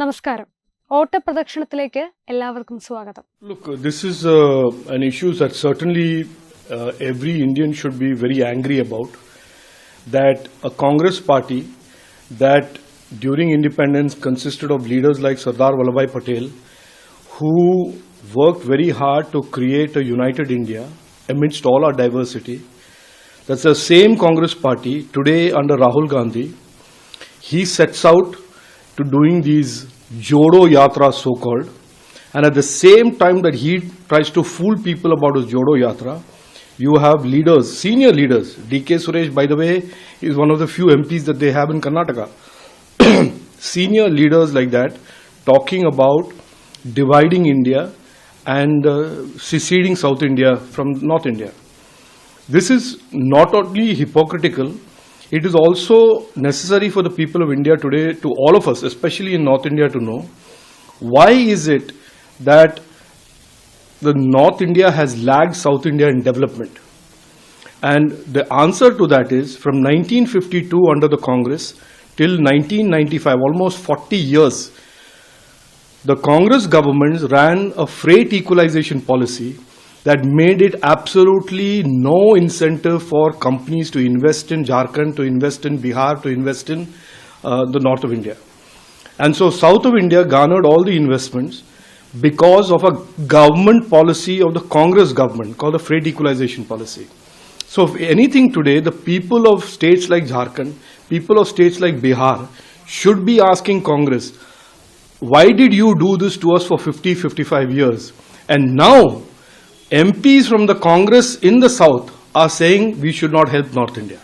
നമസ്കാരം ഓട്ടപ്രദക്ഷിണത്തിലേക്ക് എല്ലാവർക്കും സ്വാഗതം Look, uh, this is uh, an issue that certainly uh, every Indian should be very angry about. That a Congress party that during independence consisted of leaders like Sardar Vallabhai Patel, who worked very hard to create a united India amidst all our diversity. That's the same Congress party today under Rahul Gandhi. He sets out to doing these Jodo Yatra so called, and at the same time that he tries to fool people about his Jodo Yatra, you have leaders, senior leaders. DK Suresh, by the way, is one of the few MPs that they have in Karnataka. senior leaders like that talking about dividing India and uh, seceding South India from North India. This is not only hypocritical, it is also necessary for the people of India today, to all of us, especially in North India, to know why is it that the North India has lagged South India in development. And the answer to that is from 1952 under the Congress till 1995, almost 40 years, the Congress governments ran a freight equalization policy that made it absolutely no incentive for companies to invest in Jharkhand, to invest in Bihar, to invest in uh, the north of India. And so south of India garnered all the investments because of a government policy of the Congress government called the freight equalization policy. So if anything today, the people of states like Jharkhand, people of states like Bihar should be asking Congress, why did you do this to us for 50, 55 years? And now, MPs from the Congress in the South are saying we should not help North India.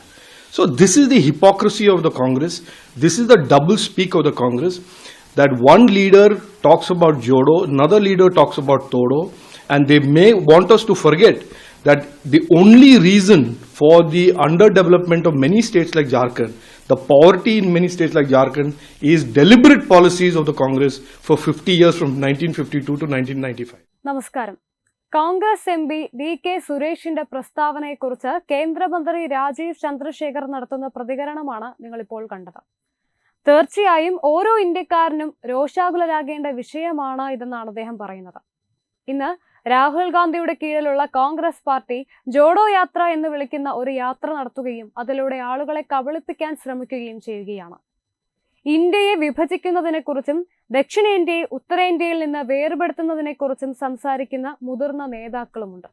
So this is the hypocrisy of the Congress. This is the double speak of the Congress that one leader talks about Jodo, another leader talks about Todo, and they may want us to forget that the only reason for the underdevelopment of many states like Jharkhand, the poverty in many states like Jharkhand, is deliberate policies of the Congress for 50 years from 1952 to 1995. Namaskaram. Congress M P D K സുരേഷിന്റെ പ്രസ്താവനയെക്കുറിച്ച് കേന്ദ്രമന്ത്രി രാജീവ് ചന്ദ്രശേഖർ നടത്തുന്ന പ്രതികരണമാണ് നിങ്ങളിപ്പോൾ കണ്ടത്. തീർച്ചയായും ഓരോ ഇന്ത്യക്കാരനും രോഷാകുലരാകേണ്ട വിഷയമാണ് ഇതെന്നാണ് അദ്ദേഹം പറയുന്നത്. ഇന്ന് രാഹുൽ ഗാന്ധിയുടെ കീഴിലുള്ള കോൺഗ്രസ് പാർട്ടി ജോഡോ യാത്ര എന്ന് വിളിക്കുന്ന ഒരു യാത്ര നടത്തുകയും അതിലൂടെ ആളുകളെ കബളിപ്പിക്കാൻ ശ്രമിക്കുകയും ചെയ്യുകയാണ്. ഇന്ത്യയെ വിഭജിക്കുന്നതിനെക്കുറിച്ചും ദക്ഷിണേന്ത്യയെ ഉത്തരേന്ത്യയിൽ നിന്ന് വേർപെടുത്തുന്നതിനെക്കുറിച്ചും സംസാരിക്കുന്ന മുതിർന്ന നേതാക്കളുമുണ്ട്.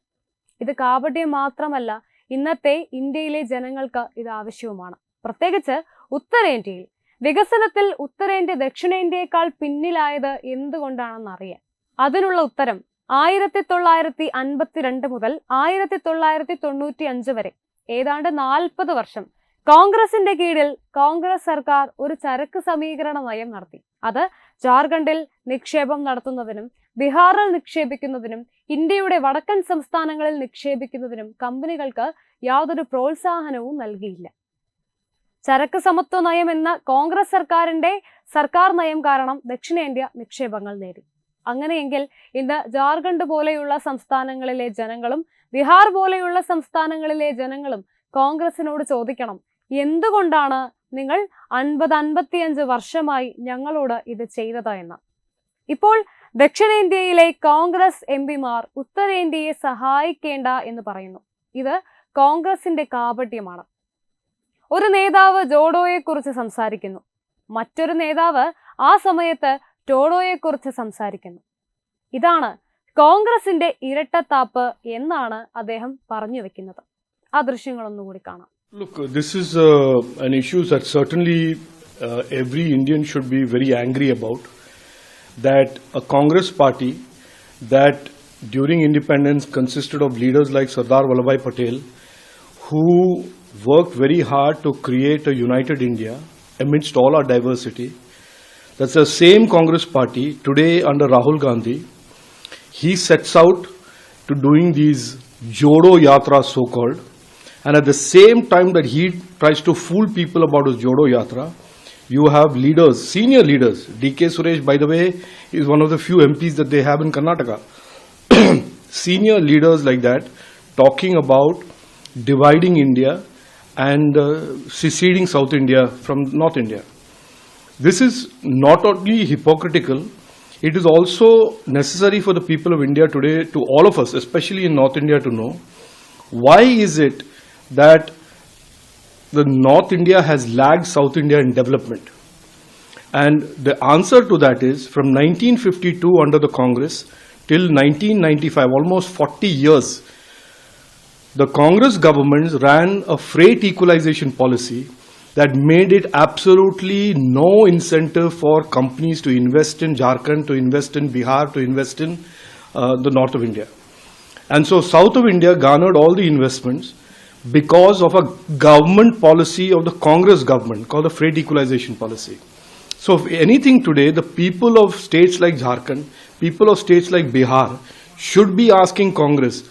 ഇത് കാപട്യം മാത്രമല്ല ഇന്നത്തെ ഇന്ത്യയിലെ ജനങ്ങൾക്ക് ഇത് ആവശ്യവുമാണ്. പ്രത്യേകിച്ച് ഉത്തരേന്ത്യയിൽ. വികസനത്തിൽ ഉത്തരേന്ത്യ ദക്ഷിണേന്ത്യയേക്കാൾ പിന്നിലായത് എന്തുകൊണ്ടാണെന്ന് അറിയാൻ അതിനുള്ള ഉത്തരം ആയിരത്തി തൊള്ളായിരത്തി അൻപത്തിരണ്ട് മുതൽ ആയിരത്തി തൊള്ളായിരത്തി തൊണ്ണൂറ്റി അഞ്ച് വരെ. ഏതാണ്ട് നാൽപ്പത് വർഷം കോൺഗ്രസിന്റെ കീഴിൽ കോൺഗ്രസ് സർക്കാർ ഒരു ചരക്ക് സമീകരണ നയം നടത്തി. അത് ജാർഖണ്ഡിൽ നിക്ഷേപം നടത്തുന്നതിനും ബീഹാറിൽ നിക്ഷേപിക്കുന്നതിനും ഇന്ത്യയുടെ വടക്കൻ സംസ്ഥാനങ്ങളിൽ നിക്ഷേപിക്കുന്നതിനും കമ്പനികൾക്ക് യാതൊരു പ്രോത്സാഹനവും നൽകിയില്ല. ചരക്ക് സമത്വ നയം എന്ന കോൺഗ്രസ് സർക്കാരിന്റെ സർക്കാർ നയം കാരണം ദക്ഷിണേന്ത്യ നിക്ഷേപങ്ങൾ നേടി. അങ്ങനെയെങ്കിൽ ഇന്ന് ജാർഖണ്ഡ് പോലെയുള്ള സംസ്ഥാനങ്ങളിലെ ജനങ്ങളും ബീഹാർ പോലെയുള്ള സംസ്ഥാനങ്ങളിലെ ജനങ്ങളും കോൺഗ്രസിനോട് ചോദിക്കണം എന്തുകൊണ്ടാണ് നിങ്ങൾ അൻപത് അൻപത്തിയഞ്ച് വർഷമായി ഞങ്ങളോട് ഇത് ചെയ്തത് എന്ന്? ഇപ്പോൾ ദക്ഷിണേന്ത്യയിലെ കോൺഗ്രസ് എം പിമാർ ഉത്തരേന്ത്യയെ സഹായിക്കേണ്ട എന്ന് പറയുന്നു. ഇത് കോൺഗ്രസിന്റെ കാപട്യമാണ്. ഒരു നേതാവ് ജോഡോയെക്കുറിച്ച് സംസാരിക്കുന്നു. മറ്റൊരു നേതാവ് ആ സമയത്ത് ടോഡോയെക്കുറിച്ച് സംസാരിക്കുന്നു. ഇതാണ് കോൺഗ്രസിന്റെ ഇരട്ടത്താപ്പ് എന്നാണ് അദ്ദേഹം പറഞ്ഞു വെക്കുന്നത്. ആ ദൃശ്യങ്ങളൊന്നുകൂടി കാണാം. Look, uh, this is uh, an issue that certainly uh, every Indian should be very angry about. That a Congress party that during independence consisted of leaders like Sardar Vallabhai Patel, who worked very hard to create a united India amidst all our diversity. That's the same Congress party today under Rahul Gandhi. He sets out to doing these Jodo Yatra so called, and at the same time that he tries to fool people about his Jodo Yatra, you have leaders, senior leaders. DK Suresh, by the way, is one of the few MPs that they have in Karnataka. senior leaders like that talking about dividing India and uh, seceding South India from North India. This is not only hypocritical, it is also necessary for the people of India today, to all of us, especially in North India, to know why is it that the North India has lagged South India in development. And the answer to that is from 1952 under the Congress till 1995, almost 40 years, the Congress governments ran a freight equalization policy that made it absolutely no incentive for companies to invest in Jharkhand, to invest in Bihar, to invest in uh, the north of India. And so south of India garnered all the investments because of a government policy of the Congress government called the freight equalization policy. So if anything today, the people of states like Jharkhand, people of states like Bihar should be asking Congress,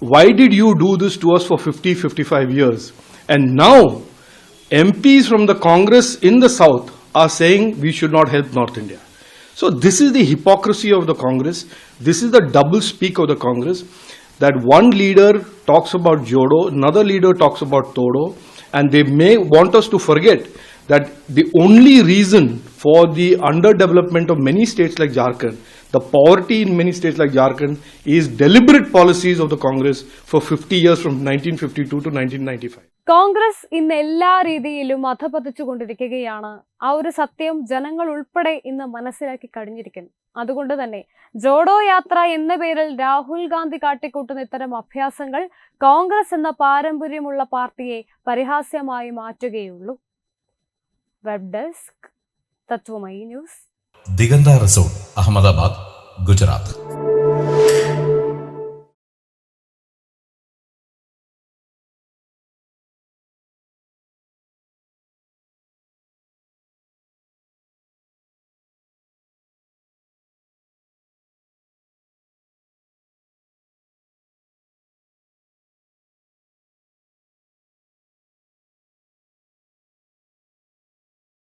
why did you do this to us for 50, 55 years? And now MPs from the Congress in the south are saying we should not help North India. So this is the hypocrisy of the Congress. This is the double speak of the Congress that one leader talks about Jodo, another leader talks about Todo, and they may want us to forget that the only reason for the underdevelopment of many states like Jharkhand, the poverty in many states like Jharkhand, is deliberate policies of the Congress for 50 years from 1952 to 1995. Congress ഇന്ന് എല്ലാ രീതിയിലും അധപതിച്ചുകൊണ്ടിരിക്കുകയാണ് ആ ഒരു സത്യം ജനങ്ങൾ ഉൾപ്പെടെ ഇന്ന് മനസ്സിലാക്കി കഴിഞ്ഞിരിക്കുന്നു. അതുകൊണ്ട് തന്നെ ജോഡോ യാത്ര എന്ന പേരിൽ രാഹുൽ ഗാന്ധി കാട്ടിക്കൂട്ടുന്ന ഇത്തരം അഭ്യാസങ്ങൾ കോൺഗ്രസ് എന്ന പാരമ്പര്യമുള്ള പാർട്ടിയെ പരിഹാസ്യമായി മാറ്റുകയുള്ളൂ. Web desk Tatwamayi news Diganta resort Ahmedabad Gujarat.